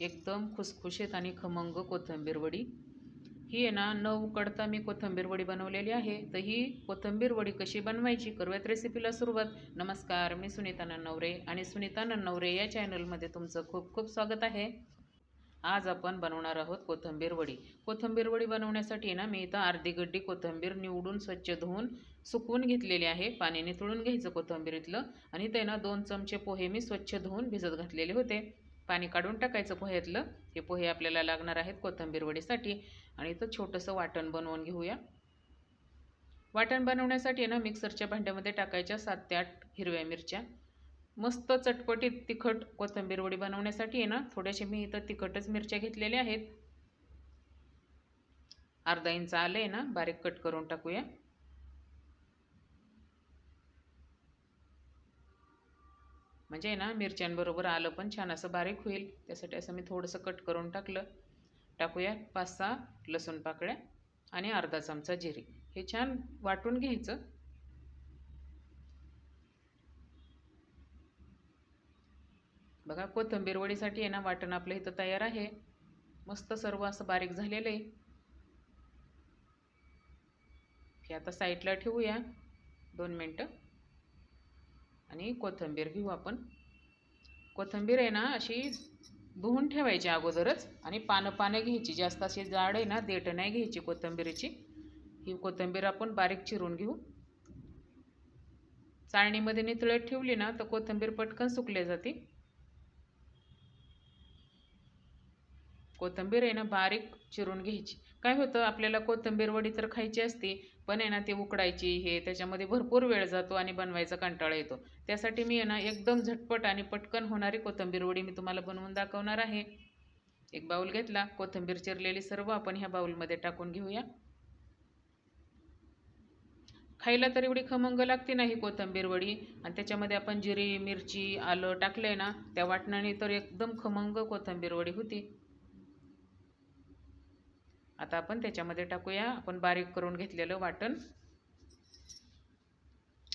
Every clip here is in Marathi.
एकदम खुसखुशीत आणि खमंग कोथिंबीर वडी. ही आहे ना न उकडता मी कोथिंबीर वडी बनवलेली आहे. तर ही कोथिंबीर वडी कशी बनवायची करूयात रेसिपीला सुरुवात. नमस्कार मी सुनीता नन्नवरे आणि सुनीता नन्नवरे या चॅनलमध्ये तुमचं खूप खूप स्वागत आहे. आज आपण बनवणार आहोत कोथिंबीर वडी. कोथिंबीर वडी बनवण्यासाठी ना मी इथं अर्धी गड्डी कोथिंबीर निवडून स्वच्छ धुवून सुकवून घेतलेली आहे. पाण्याने तुळून घ्यायचं कोथिंबीरीतलं आणि ते ना दोन चमचे पोहे मी स्वच्छ धुवून भिजत घातलेले होते. पाणी काढून टाकायचं पोह्यातलं. हे पोहे आपल्याला लागणार आहेत कोथिंबीर वडीसाठी. आणि इथं छोटंसं वाटण बनवून घेऊया. वाटण बनवण्यासाठी ना मिक्सरच्या भांड्यामध्ये टाकायच्या सात ते आठ हिरव्या मिरच्या. मस्त चटपटीत तिखट कोथिंबीर वडी बनवण्यासाठी आहे ना थोड्याशा मी इथं तिखटच मिरच्या घेतलेल्या आहेत. अर्धा इंच आलं आहे ना बारीक कट करून टाकूया. म्हणजे आहे ना मिरच्यांबरोबर आलं पण छान असं बारीक होईल. त्यासाठी असं मी थोडंसं कट करून टाकलं. टाकूया पाच सहा लसूण पाकळ्या आणि अर्धा चमचा जिरे. हे छान वाटून घ्यायचं. बघा कोथिंबीर वडीसाठी आहे ना वाटण आपलं इथं तयार आहे. मस्त सर्व असं बारीक झालेलं आहे. हे आता साईडला ठेवूया. दोन मिनटं. आणि कोथिंबीर घेऊ आपण. कोथिंबीर आहे ना अशी धुवून ठेवायची अगोदरच आणि पानं पानं घ्यायची. जास्त अशी जाड आहे ना देठ नाही घ्यायची कोथिंबीरीची. ही कोथिंबीर आपण बारीक चिरून घेऊ. चाळणीमध्ये नितळत ठेवली ना तर कोथिंबीर पटकन सुकले जाते. कोथिंबीर आहे ना बारीक चिरून घ्यायची. काय होतं आपल्याला कोथिंबीर वडी तर खायची असते पण आहे ना ते उकडायची हे त्याच्यामध्ये भरपूर वेळ जातो आणि बनवायचा कंटाळा येतो. त्यासाठी मी आहे ना एकदम झटपट आणि पटकन होणारी कोथिंबीर वडी मी तुम्हाला बनवून दाखवणार आहे. एक बाऊल घेतला कोथिंबीर चिरलेली सर्व आपण ह्या बाऊलमध्ये टाकून घेऊया. खायला तर एवढी खमंग लागते नाही कोथिंबीर वडी. आणि त्याच्यामध्ये आपण जिरी मिरची आलं टाकलंय ना त्या वाटणाने तर एकदम खमंग कोथिंबीर वडी होती. आता आपण त्याच्यामध्ये टाकूया. आपण बारीक करून घेतलेलं वाटण.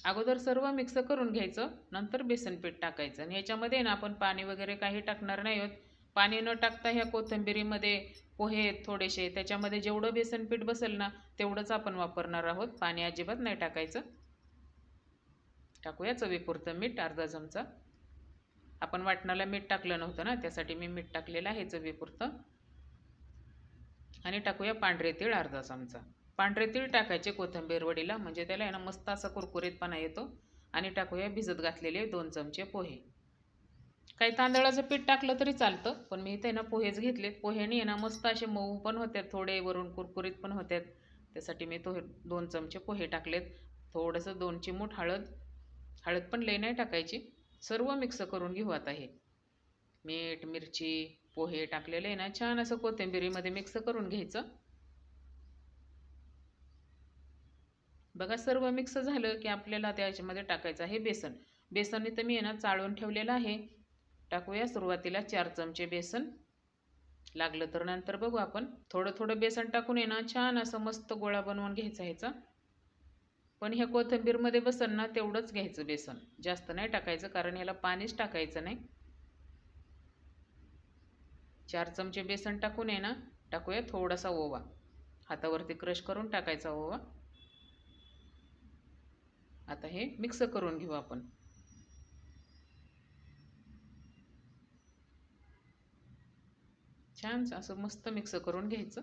अगोदर सर्व मिक्स करून घ्यायचं. नंतर बेसन पीठ टाकायचं. आणि याच्यामध्ये ना आपण पाणी वगैरे काही टाकणार नाही आहोत पाणी न टाकता ह्या कोथिंबिरीमध्ये पोहे थोडेसे. त्याच्यामध्ये जेवढं बेसन पीठ बसेल ना तेवढंच आपण वापरणार आहोत. पाणी अजिबात नाही टाकायचं. टाकूया चवीपुरतं मीठ अर्धा चमचा. आपण वाटणाला मीठ टाकलं नव्हतं ना त्यासाठी मी मीठ टाकलेलं आहे चवीपुरतं. आणि टाकूया पांढरे तीळ अर्धा चमचा. पांढरे तीळ टाकायचे कोथंबीर वडीला म्हणजे त्याला आहे ना मस्त असा कुरकुरीतपणा येतो. आणि टाकूया भिजत घातलेले दोन चमचे पोहे. काही तांदळाचं पीठ टाकलं तरी चालतं पण मी इथे ना पोहेच घेतलेत. पोह्याने ना मस्त असे मऊ पण होतात थोडे वरून कुरकुरीत पण होत्यात. त्यासाठी मी तो दोन चमचे पोहे टाकलेत. थोडंसं दोन चिमूट हळद हळद पण लई नाही टाकायची. सर्व मिक्स करून घेऊ आता हे. मीठ मिरची पोहे टाकलेले आहे ना छान असं कोथिंबिरीमध्ये मिक्स करून घ्यायचं. बघा सर्व मिक्स झालं की आपल्याला त्याच्यामध्ये टाकायचं आहे बेसन. बेसन इथं मी आहे ना चाळून ठेवलेलं आहे. टाकूया सुरुवातीला चार चमचे बेसन. लागलं तर नंतर बघू आपण. थोडं थोडं बेसन टाकून ये ना छान असं मस्त गोळा बनवून घ्यायचा ह्याचा पण ह्या कोथिंबीरमध्ये बसन ना तेवढंच घ्यायचं बेसन. जास्त नाही टाकायचं कारण ह्याला पाणीच टाकायचं नाही. चार चमचे बेसन टाकून आहे ना टाकूया थोडासा ओवा. हातावरती क्रश करून टाकायचा ओवा. आता हे मिक्स करून घेऊ आपण. छान असं मस्त मिक्स करून घ्यायचं.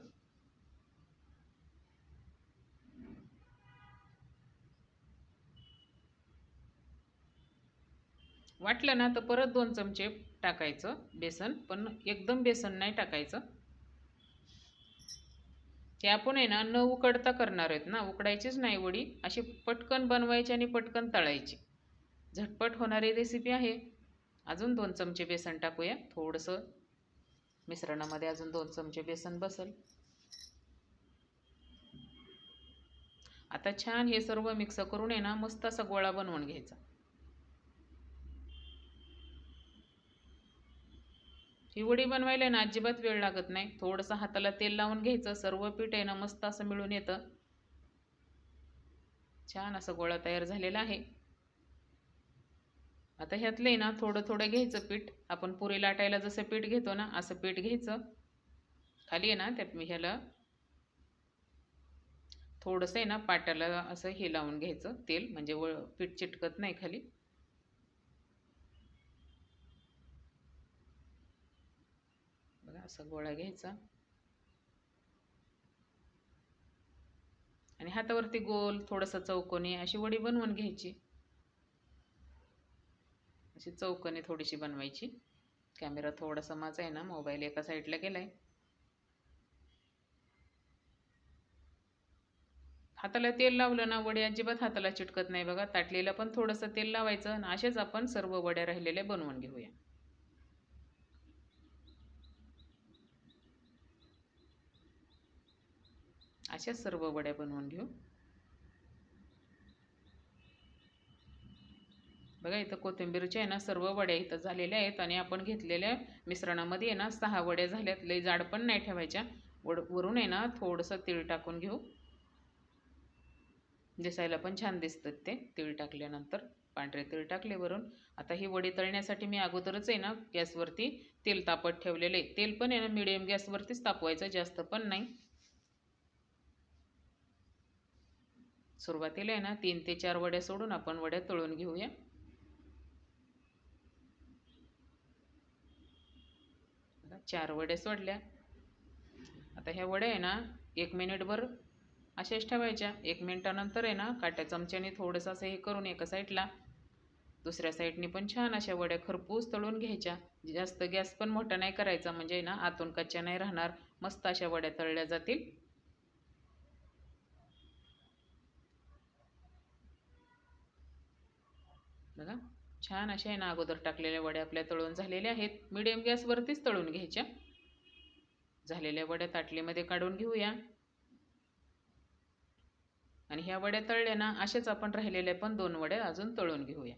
वाटलं ना तर परत दोन चमचे टाकायचं बेसन पण एकदम बेसन नाही टाकायचं. ते आपण आहे ना न उकडता करणार आहेत ना उकडायचीच नाही वडी अशी पटकन बनवायची आणि पटकन तळायची. झटपट होणारी रेसिपी आहे. अजून दोन चमचे बेसन टाकूया. थोडंसं मिश्रणामध्ये अजून दोन चमचे बेसन बसल. आता छान हे सर्व मिक्स करून आहे ना मस्त असा गोळा बनवून घ्यायचा. ही वडी बनवायला ना अजिबात वेळ लागत नाही. थोडंसं हाताला तेल लावून घ्यायचं सर्व पीठ आहे ना मस्त असं मिळून येतं. छान असं गोळा तयार झालेला आहे. आता ह्यातलं आहे ना थोडं थोडं घ्यायचं पीठ. आपण पुरी लाटायला जसं पीठ घेतो ना असं पीठ घ्यायचं. खाली आहे ना त्यात मी ह्याला थोडंसं आहे ना पाट्याला असं हे लावून घ्यायचं तेल. म्हणजे व पीठ चिटकत नाही खाली बघा असा गोळा घ्यायचा. आणि हातावरती गोल थोडंसं चौकोनी अशी वडी बनवून घ्यायची. अशी चौकोनी थोडीशी बनवायची. कॅमेरा थोडासा माझा आहे ना मोबाईल एका साईडला गेलाय हाताला तेल लावलं ना वडे अजिबात हाताला चिटकत नाही बघा. ताटलीला पण थोडंसं तेल लावायचं आणि असेच आपण सर्व वड्या राहिलेल्या बनवून घेऊया. अशा सर्व वड्या बनवून घेऊ. बघा इथं कोथिंबीरच्या आहे ना सर्व वड्या इथं झालेल्या आहेत आणि आपण घेतलेल्या मिश्रणामध्ये आहे ना सहा वड्या झाल्यात. लई जाड पण नाही ठेवायच्या. वड वरून आहे ना थोडंसं तीळ टाकून घेऊ. दिसायला पण छान दिसतात ते तीळ टाकल्यानंतर. पांढरे तीळ टाकले वरून. आता ही वडी तळण्यासाठी मी अगोदरच आहे ना गॅसवरती तेल तापत ठेवलेलं आहे. तेल पण आहे ना मिडियम गॅसवरतीच तापवायचं जास्त पण नाही. सुरुवातीला आहे ना तीन ते चार वड्या सोडून आपण वड्या तळून घेऊया. चार वड्या सोडल्या. आता ह्या वड्या आहे ना एक मिनिटभर अशाच ठेवायच्या. एक मिनिटानंतर आहे ना काट्या चमच्याने थोडंसं असं हे करून एका साईडला. दुसऱ्या साईडने पण छान अशा वड्या खरपूस तळून घ्यायच्या. जास्त गॅस पण मोठा नाही करायचा म्हणजे ना आतून कच्च्या नाही राहणार. मस्त अशा वड्या तळल्या जातील. बघा छान अशा आहे ना अगोदर टाकलेल्या वड्या आपल्या तळून झालेल्या आहेत. मिडियम गॅसवरतीच तळून घ्यायच्या. झालेल्या वड्या ताटलीमध्ये काढून घेऊया. आणि ह्या वड्या तळल्या ना अशाच आपण राहिलेल्या पण दोन वड्या अजून तळून घेऊया.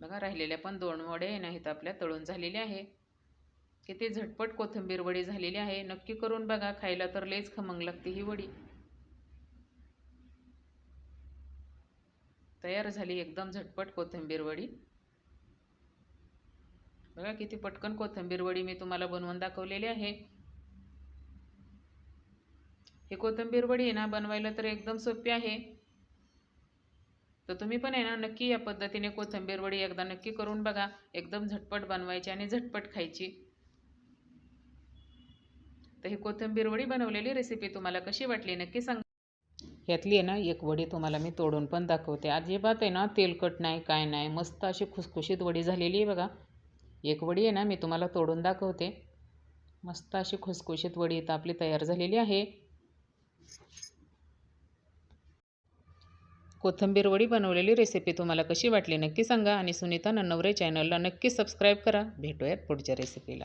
बघा राहिलेल्या पण दोन वड्या नाहीत आपल्या तळून झालेल्या आहे. किती झटपट कोथिंबीर वडी झालेली आहे. नक्की करून बघा खायला तर लईच खमंग लागते ही वडी. तयार झाली एकदम झटपट कोथिंबीर वडी. बघा किती पटकन कोथिंबीर वडी मी तुम्हाला बनवून दाखवलेली आहे. हे कोथिंबीर वडी आहे ना बनवायला तर एकदम सोपी आहे. तर तुम्ही पण आहे ना नक्की या पद्धतीने कोथिंबीर वडी एकदा नक्की करून बघा. एकदम झटपट बनवायची आणि झटपट खायची. तर ही कोथिंबीर वडी बनवलेली रेसिपी तुम्हाला कशी वाटली नक्की सांगा. ह्यातली आहे ना एक वडी तुम्हाला मी तोडून पण दाखवते. अजिबात आहे ना तेलकट नाही काय नाही मस्त अशी खुसखुशीत वडी झालेली आहे बघा. एक वडी आहे ना मी तुम्हाला तोडून दाखवते. मस्त अशी खुसखुशीत वडी इथं आपली तयार झालेली आहे. कोथिंबीर वडी बनवलेली रेसिपी तुम्हाला कशी वाटली नक्की सांगा आणि सुनीता नन्नवरे चॅनलला नक्की सबस्क्राईब करा. भेटूयात पुढच्या रेसिपीला